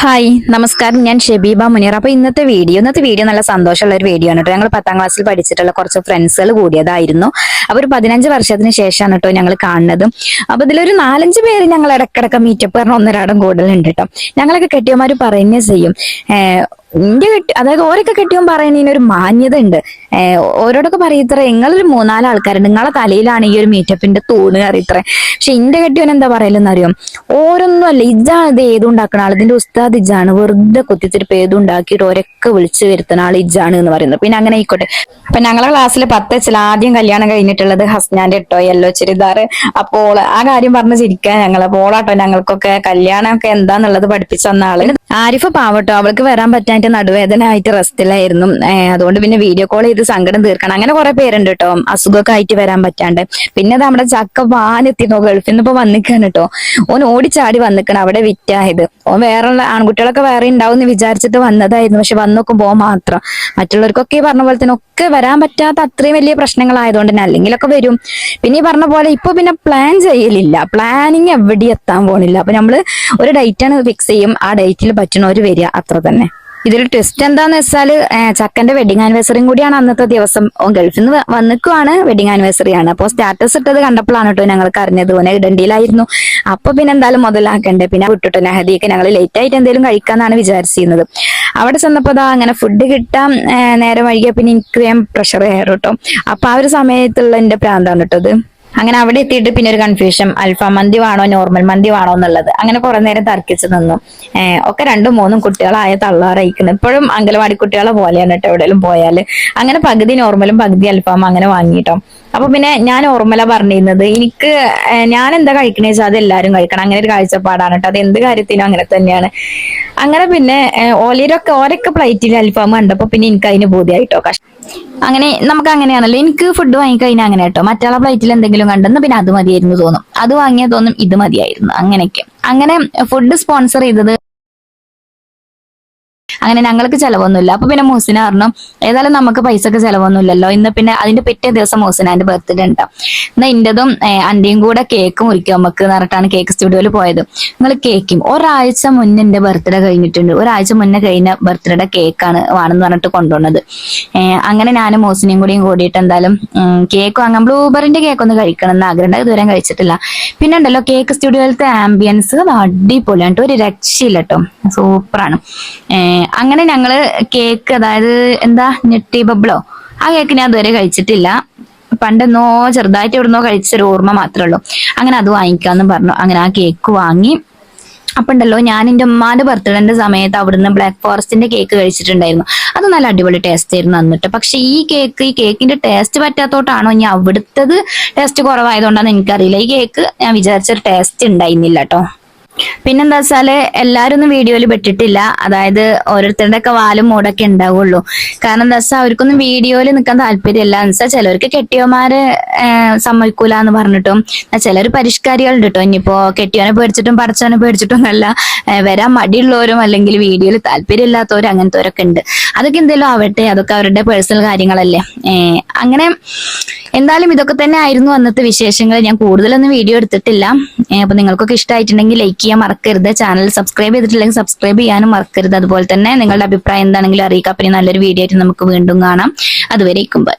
Hi നമസ്കാരം. ഞാൻ ഷെബീബ മുനീർ. അപ്പൊ ഇന്നത്തെ വീഡിയോ ഇന്നത്തെ വീഡിയോ നല്ല സന്തോഷമുള്ള ഒരു വീഡിയോ ആണ് കേട്ടോ. ഞങ്ങൾ പത്താം ക്ലാസ്സിൽ പഠിച്ചിട്ടുള്ള കുറച്ച് ഫ്രണ്ട്സുകൾ കൂടിയതായിരുന്നു. അപ്പൊ ഒരു പതിനഞ്ച് വർഷത്തിന് ശേഷമാണ് കേട്ടോ ഞങ്ങൾ കാണുന്നത്. അപ്പൊ ഇതിലൊരു നാലഞ്ച് പേര് ഞങ്ങൾ ഇടക്കിടക്ക് മീറ്റപ്പ് പറഞ്ഞ ഒന്നരാടം കൂടുതലുണ്ട് കേട്ടോ. ഞങ്ങളൊക്കെ കെട്ടിയമാര് പറയുന്നേ ചെയ്യും. ഇന്ത്യ കെട്ടി അതായത് ഓരൊക്കെ കെട്ടിയോൻ പറയുന്നതിനൊരു മാന്യത ഉണ്ട് ഓരോടൊക്കെ പറയത്ര നിങ്ങളൊരു മൂന്നാൽ ആൾക്കാരുണ്ട് നിങ്ങളെ തലയിലാണ് ഈ ഒരു മീറ്റപ്പിന്റെ തൂണ് അറിയത്ര പക്ഷെ ഇന്റെ കെട്ടിയവൻ എന്താ പറയലെന്ന് അറിയോ? ഓരോന്നും അല്ല ഇജാണ് ഇത് ഏതുണ്ടാക്കണ ആൾ ഇതിന്റെ ഉസ്താദ് ഇജാണ്. വെറുതെ കുത്തിത്തിരിപ്പ് ഏതുണ്ടാക്കിയിട്ട് ഒരൊക്കെ വിളിച്ചു വരുത്തുന്ന ആൾ ഇജാണ് എന്ന് പറയുന്നത്. പിന്നെ അങ്ങനെ ആയിക്കോട്ടെ. അപ്പൊ ഞങ്ങളെ ക്ലാസ്സിൽ പത്ത് വെച്ചാൽ ആദ്യം കല്യാണം കഴിഞ്ഞിട്ടുള്ളത് ഹസ്നാന്റെ ഇട്ടോ യെല്ലോ ചുരിദാർ അപ്പോൾ ആ കാര്യം പറഞ്ഞ് ചിരിക്കാൻ ഞങ്ങൾ പോളാട്ടോ ഞങ്ങൾക്കൊക്കെ കല്യാണമൊക്കെ എന്താന്നുള്ളത് പഠിപ്പിച്ചു തന്ന ആൾ. ആരിഫ് പാവട്ടോ അവൾക്ക് വരാൻ പറ്റാനായിട്ട് നടുവേദന ആയിട്ട് റെസ്റ്റിലായിരുന്നു അതുകൊണ്ട് പിന്നെ വീഡിയോ കോൾ ചെയ്ത് സങ്കടം തീർക്കണം. അങ്ങനെ കുറെ പേരുണ്ട് കേട്ടോ അസുഖമൊക്കെ ആയിട്ട് വരാൻ പറ്റാണ്ട്. പിന്നെ നമ്മുടെ ചക്ക വാനെത്തിനോ ഗൾഫിൽ നിന്ന് ഇപ്പൊ വന്നിക്കാണ് കേട്ടോ ഓൻ ഓടിച്ചാടി വന്നിക്കണം. അവിടെ വിറ്റായത് ഓൻ വേറെ ആൺകുട്ടികളൊക്കെ വേറെ ഉണ്ടാവും എന്ന് വിചാരിച്ചിട്ട് വന്നതായിരുന്നു. പക്ഷെ വന്നോക്കുമ്പോ മാത്രം. മറ്റുള്ളവർക്കൊക്കെ പറഞ്ഞ പോലെ തന്നെ ഒക്കെ വരാൻ പറ്റാത്ത അത്രയും വലിയ പ്രശ്നങ്ങളായതുകൊണ്ട് തന്നെ അല്ലെങ്കിലൊക്കെ വരും. പിന്നെ ഈ പറഞ്ഞ പോലെ ഇപ്പൊ പിന്നെ പ്ലാൻ ചെയ്യലില്ല. പ്ലാനിങ് എവിടെ എത്താൻ പോണില്ല. അപ്പൊ നമ്മൾ ഒരു ഡേറ്റ് ആണ് ഫിക്സ് ചെയ്യും. ആ ഡേറ്റിൽ പറ്റുന്നവര് വരിക. അത്ര തന്നെ. ഇതിൽ ട്വിസ്റ്റ് എന്താന്ന് വെച്ചാൽ ചക്കന്റെ വെഡിങ് ആനിവേഴ്സറിയും കൂടിയാണ് അന്നത്തെ ദിവസം. ഗൾഫിൽ നിന്ന് വന്നിക്കുവാണ് വെഡിങ് ആനിവേഴ്സറി ആണ്. അപ്പോൾ സ്റ്റാറ്റസ് ഇട്ടത് കണ്ടപ്പോഴാണ് കേട്ടോ ഞങ്ങൾക്ക് അറിഞ്ഞത്. ഓനെ ഇടണ്ടിയിലായിരുന്നു. അപ്പൊ പിന്നെ എന്തായാലും മുതലാക്കണ്ടേ? പിന്നെ വിട്ടിട്ട്. നെഹദിയൊക്കെ ഞങ്ങൾ ലേറ്റ് ആയിട്ട് എന്തെങ്കിലും കഴിക്കാന്നാണ് വിചാരിച്ചിരുന്നത്. അവിടെ ചെന്നപ്പോൾ ദാ അങ്ങനെ ഫുഡ് കിട്ടാൻ നേരം വൈകിയ പിന്നെ എനിക്ക് പ്രഷർ കയറും കേട്ടോ. അപ്പൊ ആ ഒരു സമയത്തുള്ള എന്റെ പ്രാന്താണ് കേട്ടോ അങ്ങനെ അവിടെ എത്തിയിട്ട് പിന്നെ ഒരു കൺഫ്യൂഷൻ അൽഫാം മന്തി വേണോ നോർമൽ മന്തി വേണോ എന്നുള്ളത്. അങ്ങനെ കുറെ നേരം തർക്കിച്ച് നിന്നു. ഒക്കെ രണ്ടും മൂന്നും കുട്ടികളായ തള്ളാറയിക്കുന്നു ഇപ്പോഴും അങ്കലവാടി കുട്ടികളെ പോലെയാണ് കേട്ടോ എവിടെയെങ്കിലും പോയാൽ അങ്ങനെ പകുതി നോർമലും പകുതി അൽഫാം അങ്ങനെ വാങ്ങിട്ടോ. അപ്പൊ പിന്നെ ഞാൻ ഓർമ്മല പറഞ്ഞിരുന്നത് എനിക്ക് ഞാൻ എന്താ കഴിക്കണേ വെച്ചാൽ അത് എല്ലാവരും കഴിക്കണം. അങ്ങനെ ഒരു കാഴ്ചപ്പാടാണ് കേട്ടോ. അത് എന്ത് കാര്യത്തിനും അങ്ങനെ തന്നെയാണ്. അങ്ങനെ പിന്നെ ഓലയിലൊക്കെ ഓരൊക്കെ പ്ലേറ്റിൽ അൽഫാം കണ്ടപ്പോ പിന്നെ എനിക്ക് അതിന് ബോധ്യമായിട്ടോ കഷ്ടം അങ്ങനെ നമുക്ക് അങ്ങനെയാണല്ലോ. എനിക്ക് ഫുഡ് വാങ്ങിക്കഴിഞ്ഞാൽ അങ്ങനെ കേട്ടോ. മറ്റുള്ള പ്ലേറ്റിൽ എന്തെങ്കിലും കണ്ടെന്ന് പിന്നെ അത് മതിയായിരുന്നു തോന്നും. അത് വാങ്ങിയാൽ തോന്നും ഇത് മതിയായിരുന്നു. അങ്ങനെയൊക്കെ. അങ്ങനെ ഫുഡ് സ്പോൺസർ ചെയ്തത് അങ്ങനെ ഞങ്ങൾക്ക് ചിലവൊന്നുമില്ല. അപ്പൊ പിന്നെ മൂസിന പറഞ്ഞു ഏതായാലും നമുക്ക് പൈസക്ക് ചിലവൊന്നുമില്ലല്ലോ. ഇന്ന് പിന്നെ അതിന്റെ പിറ്റേ ദിവസം മൂസിനാന്റെ ബർത്ത്ഡേ ഉണ്ടാവും എന്നാ ഇന്റതും അന്റെയും കൂടെ കേക്ക് മുറിക്കും നമുക്ക് എന്ന് പറഞ്ഞിട്ടാണ് കേക്ക് സ്റ്റുഡിയോയിൽ പോയത്. നിങ്ങൾ കേക്കും ഒരാഴ്ച മുന്നേ എന്റെ ബർത്ത്ഡേ കഴിഞ്ഞിട്ടുണ്ട്. ഒരാഴ്ച മുന്നേ കഴിഞ്ഞ ബർത്ത്ഡേയുടെ കേക്കാണ് വേണമെന്ന് പറഞ്ഞിട്ട് കൊണ്ടുവന്നത്. അങ്ങനെ ഞാനും മോസിനെയും കൂടിയും കൂടിയിട്ട് എന്തായാലും കേക്ക് വാങ്ങാം. ബ്ലൂബെറിന്റെ കേക്ക് ഒന്ന് കഴിക്കണം എന്ന് ആഗ്രഹം ഇതുവരെ കഴിച്ചിട്ടില്ല. പിന്നെ ഉണ്ടല്ലോ കേക്ക് സ്റ്റുഡിയോയിലത്തെ ആംബിയൻസ് അടിപൊളിയാണ്. ഒരു രക്ഷയില്ല കേട്ടോ. സൂപ്പറാണ്. അങ്ങനെ ഞങ്ങൾ കേക്ക് അതായത് എന്താ ഞെട്ടി ബബ്ലോ ആ കേക്ക് ഞാൻ ഇതുവരെ കഴിച്ചിട്ടില്ല. പണ്ടെന്നോ ചെറുതായിട്ട് എവിടുന്നോ കഴിച്ചൊരു ഓർമ്മ മാത്രമേ ഉള്ളൂ. അങ്ങനെ അത് വാങ്ങിക്കാന്ന് പറഞ്ഞു. അങ്ങനെ ആ കേക്ക് വാങ്ങി. അപ്പൊ ഉണ്ടല്ലോ ഞാൻ എന്റെ ഉമ്മാന്റെ ബർത്ത്ഡേന്റെ സമയത്ത് അവിടുന്ന് ബ്ലാക്ക് ഫോറസ്റ്റിന്റെ കേക്ക് കഴിച്ചിട്ടുണ്ടായിരുന്നു. അത് നല്ല അടിപൊളി ടേസ്റ്റ് ആയിരുന്നു അന്നിട്ട് പക്ഷെ ഈ കേക്ക് ഈ കേക്കിന്റെ ടേസ്റ്റ് പറ്റാത്തോട്ടാണോ ഇനി അവിടുത്തത് ടേസ്റ്റ് കുറവായതുകൊണ്ടാണ് എനിക്കറിയില്ല. ഈ കേക്ക് ഞാൻ വിചാരിച്ചൊരു ടേസ്റ്റ് ഉണ്ടായിരുന്നില്ല കേട്ടോ പിന്നെന്താ വെച്ചാൽ എല്ലാരും ഒന്നും വീഡിയോയിൽ പെട്ടിട്ടില്ല. അതായത് ഓരോരുത്തരുടെ ഒക്കെ വാലും മൂടൊക്കെ ഉണ്ടാവുള്ളൂ. കാരണം എന്താ വെച്ചാൽ അവർക്കൊന്നും വീഡിയോയിൽ നിൽക്കാൻ താല്പര്യമില്ല. എന്ന് വെച്ചാൽ ചിലർക്ക് കെട്ടിയോമാര് സമ്മതിക്കൂല എന്ന് പറഞ്ഞിട്ടും ചിലർ പരിഷ്കാരികളുണ്ട് കേട്ടോ ഇനിയിപ്പോ കെട്ടിയോനെ പേടിച്ചിട്ടും പടച്ചോനെ പേടിച്ചിട്ടും അല്ല വരാൻ മടിയുള്ളവരും അല്ലെങ്കിൽ വീഡിയോയിൽ താല്പര്യമില്ലാത്തവരും അങ്ങനത്തെവരൊക്കെ ഉണ്ട്. അതൊക്കെ എന്തെങ്കിലും ആവട്ടെ. അതൊക്കെ അവരുടെ പേഴ്സണൽ കാര്യങ്ങളല്ലേ. അങ്ങനെ എന്തായാലും ഇതൊക്കെ തന്നെ ആയിരുന്നു അന്നത്തെ വിശേഷങ്ങൾ. ഞാൻ കൂടുതലൊന്നും വീഡിയോ എടുത്തിട്ടില്ല. അപ്പൊ നിങ്ങൾക്കൊക്കെ ഇഷ്ടമായിട്ടുണ്ടെങ്കിൽ ലൈക്ക് ചെയ്യാൻ മറക്കരുത്. ചാനൽ സബ്സ്ക്രൈബ് ചെയ്തിട്ടില്ലെങ്കിൽ സബ്സ്ക്രൈബ് ചെയ്യാനും മറക്കരുത്. അതുപോലെ തന്നെ നിങ്ങളുടെ അഭിപ്രായം എന്താണെങ്കിലും അറിയിക്കാം പിന്നെ നല്ലൊരു വീഡിയോ ആയിട്ട് നമുക്ക് വീണ്ടും കാണാം. അതുവരെ ബൈ